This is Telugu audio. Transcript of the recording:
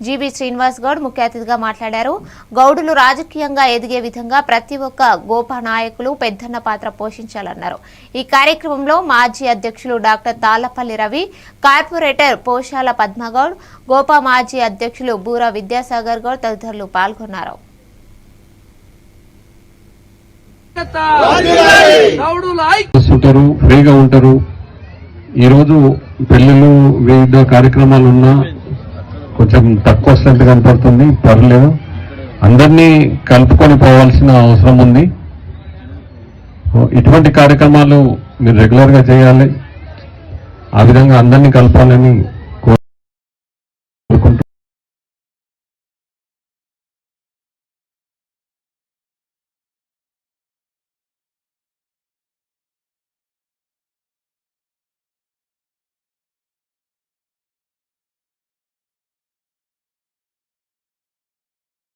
జీబీ శ్రీనివాస్ గౌడ్ ముఖ్య అతిథిగా మాట్లాడారు. గౌడులు రాజకీయంగా ఎదిగే విధంగా ప్రతి ఒక్క గోపా నాయకులు పెద్దన్న పాత్ర పోషించాలన్నారు. ఈ కార్యక్రమంలో మాజీ అధ్యక్షులు డాక్టర్ తాళ్ళపల్లి రవి కార్పొరేటర్ పోషాల పద్మగౌడ్ గోపా మాజీ అధ్యక్షులు బూరా విద్యాసాగర్ గౌడ్ తదితరులు పాల్గొన్నారు. చూస్తుంటారు ఫ్రీగా ఉంటారు. ఈరోజు పెళ్ళిళ్ళు వివిధ కార్యక్రమాలు ఉన్నా కొంచెం తక్కువ స్ట్రెంత్ కనపడుతుంది పర్లేదు. అందరినీ కలుపుకొని పోవాల్సిన అవసరం ఉంది. ఇటువంటి కార్యక్రమాలు మీరు రెగ్యులర్గా చేయాలి. ఆ విధంగా అందరినీ కలపాలని